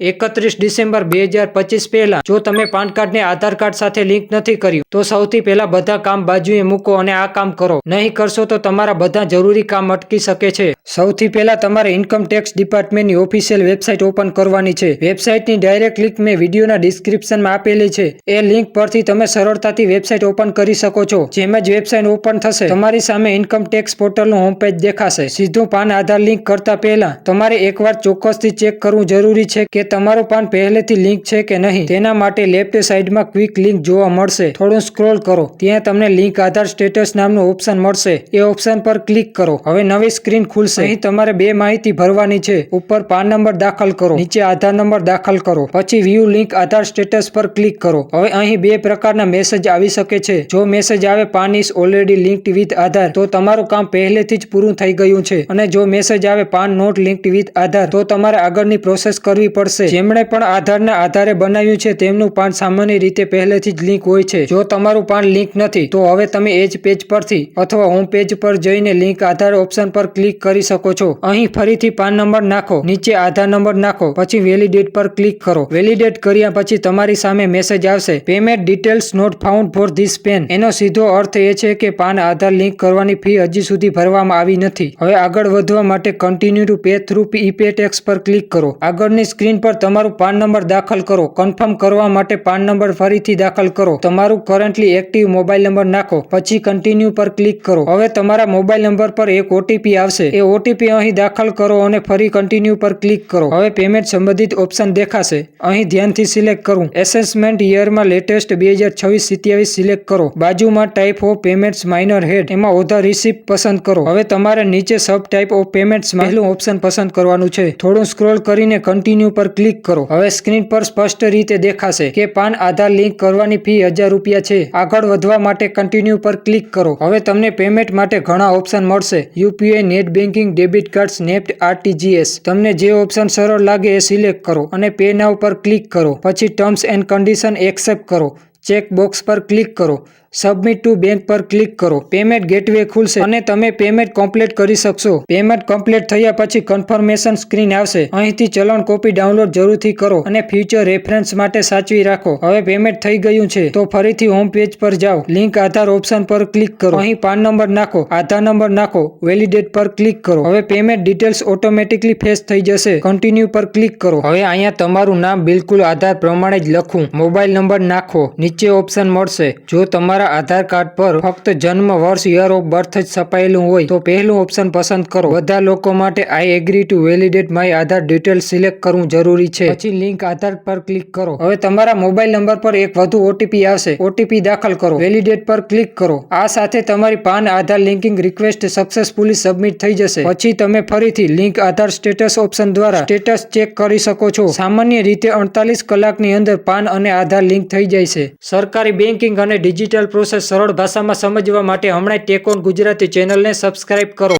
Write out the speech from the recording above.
એકત્રીસ ડિસેમ્બર બે હજાર પચીસ પહેલા, જો તમે પાન કાર્ડને આધાર કાર્ડ સાથે લિંક નથી કર્યું, તો સૌથી પહેલા બધા કામ બાજુએ મૂકો અને આ કામ કરો. નહીં કરશો તો તમારા બધા જરૂરી કામ અટકી શકે છે. સૌથી પહેલા તમારે ઇન્કમ ટેક્સ ડિપાર્ટમેન્ટની ઓફિશિયલ વેબસાઇટ ઓપન કરવાની છે. વેબસાઇટની ડાયરેક્ટ લિંક મેં વિડીયોના ડિસ્ક્રિપ્શનમાં આપેલી છે. એ લિંક પરથી તમે સરળતાથી વેબસાઇટ ઓપન કરી શકો છો. જેમ જ વેબસાઇટ ઓપન થશે, તમારી સામે ઇન્કમ ટેક્સ પોર્ટલનું હોમ પેજ દેખાશે. સીધું પાન આધાર લિંક કરતા પહેલા, તમારે એકવાર ચોક્કસથી ચેક કરવું જરૂરી છે કે તમારું પાન પહેલેથી લિંક છે કે નહીં, તેના માટે લેફ્ટ સાઈડમાં ક્વિક લિંક જોવા મળશે. થોડું સ્ક્રોલ કરો, ત્યાં તમને લિંક આધાર સ્ટેટસ નામનું ઓપ્શન મળશે. એ ઓપ્શન પર ક્લિક કરો. હવે નવી સ્ક્રીન ખુલશે. અહીં તમારે બે માહિતી ભરવાની છે. ઉપર પાન નંબર દાખલ કરો, નીચે આધાર નંબર દાખલ કરો, પછી વ્યૂ લિંક આધાર સ્ટેટસ પર ક્લિક કરો. હવે અહીં બે પ્રકારના મેસેજ આવી શકે છે. જો મેસેજ આવે PAN is already linked with Aadhaar, તો તમારું કામ પહેલેથી જ પૂરું થઈ ગયું છે. અને જો મેસેજ આવે PAN not linked with Aadhaar, તો તમારે આગળની પ્રોસેસ કરવી પડશે. જેમણે પણ આધારના આધારે બનાવ્યું છે, તેમનું પાન સામાન્ય રીતે પહેલેથી જ લિંક હોય છે. જો તમારું પાન લિંક નથી, તો હવે તમે એ જ પેજ પરથી અથવા હોમ પેજ પર જઈને લિંક આધાર ઓપ્શન પર ક્લિક કરી શકો છો. અહીં ફરીથી પાન નંબર નાખો, નીચે આધાર નંબર નાખો, પછી વેલિડેટ પર ક્લિક કરો. વેલિડેટ કર્યા પછી તમારી સામે મેસેજ આવશે payment details not found for this PAN એનો સીધો અર્થ એ છે કે પાન આધાર લિંક કરવાની ફી હજી સુધી ભરવામાં આવી નથી. હવે આગળ વધવા માટે continue to pay through e pay tax પર ક્લિક કરો. આગળની સ્ક્રીન પર તમારું પાન નંબર દાખલ કરો. કન્ફર્મ કરવા માટે પાન નંબર ફરીથી દાખલ કરો. તમારું કરન્ટલી એક્ટિવ મોબાઈલ નંબર નાખો. પછી કન્ટિન્યુ પર ક્લિક કરો. હવે તમારા મોબાઈલ નંબર પર એક ઓટીપી આવશે. એ ઓટીપી અહીં દાખલ કરો અને ફરી કન્ટિન્યુ પર ક્લિક કરો. હવે પેમેન્ટ સંબંધિત ઓપ્શન દેખાશે. અહીં ધ્યાનથી સિલેક્ટ કરવું એસેસમેન્ટ યરમાં લેટેસ્ટ બે હજાર છવ્વીસ સિત્યાવીસ સિલેક્ટ કરો. બાજુમાં type of payments minor head એમાં ઓધા રિસિપ્ટ પસંદ કરો. હવે તમારે નીચે સબ ટાઈપ ઓફ પેમેન્ટ્સ પહેલું ઓપ્શન પસંદ કરવાનું છે. થોડું સ્ક્રોલ કરીને કન્ટિન્યુ પર ક્લિક કરો. હવે સ્ક્રીન પર સ્પષ્ટ રીતે દેખાશે કે પાન આધાર લિંક કરવાની ફી હજાર રૂપિયા છે. આગળ વધવા માટે કન્ટિન્યુ પર ક્લિક કરો. હવે તમને પેમેન્ટ માટે ઘણા ઓપ્શન મળશે. UPI net banking debit card NEFT RTGS તમને જે ઓપ્શન સરળ લાગે એ સિલેક્ટ કરો અને પે નાવ પર ક્લિક કરો. પછી ટર્મ્સ એન્ડ કન્ડિશન એક્સેપ્ટ કરો. ચેક બોક્સ પર ક્લિક કરો. સબમિટ ટુ બેંક પર ક્લિક કરો. પેમેન્ટ ગેટવે ખુલશે અને તમે પેમેન્ટ કમ્પ્લીટ કરી શકશો. પેમેન્ટ કમ્પ્લીટ થયા પછી કન્ફર્મેશન સ્ક્રીન આવશે. અહીંથી ચલણ કોપી ડાઉનલોડ જરૂરથી કરો અને ફ્યુચર રેફરન્સ માટે સાચવી રાખો. હવે પેમેન્ટ થઈ ગયું છે, તો ફરીથી હોમ પેજ પર જાઓ. લિંક આધાર ઓપ્શન પર ક્લિક કરો. અહીં પાન નંબર નાખો. આધાર નંબર નાખો. વેલિડેટ પર ક્લિક કરો. હવે પેમેન્ટ ડિટેલ્સ ઓટોમેટિકલી ફેસ થઈ જશે. કન્ટિન્યુ પર ક્લિક કરો. હવે અહીંયા તમારું નામ બિલકુલ આધાર પ્રમાણે જ લખું. મોબાઈલ નંબર નાખો. નીચે ઓપ્શન મળશે. જો તમારા આધાર કાર્ડ પર ફક્ત જન્મ વર્ષ, યર ઓફ બર્થ જ છપાયેલું હોય, તો પહેલું ઓપ્શન પસંદ કરો. બધા લોકો માટે I agree to validate my Aadhaar details select કરવું જરૂરી છે. પછી લિંક આધાર પર ક્લિક કરો. હવે તમારા મોબાઈલ નંબર પર એક વધુ ઓટીપી આવશે. ઓટીપી દાખલ કરો. વેલિડેટ પર ક્લિક કરો. આ સાથે તમારી PAN Aadhaar linking request successfully submit થઈ જશે. પછી તમે ફરીથી લિંક આધાર સ્ટેટસ ઓપ્શન દ્વારા સ્ટેટસ ચેક કરી શકો છો. સામાન્ય રીતે અડતાલીસ કલાકની અંદર પાન અને આધાર લિંક થઈ જાય છે. સરકારી બેન્કિંગ અને ડિજિટલ પ્રોસેસ સરળ ભાષામાં સમજવા માટે હમણાં ટેકોન ગુજરાતી ચેનલને સબસ્ક્રાઇબ કરો.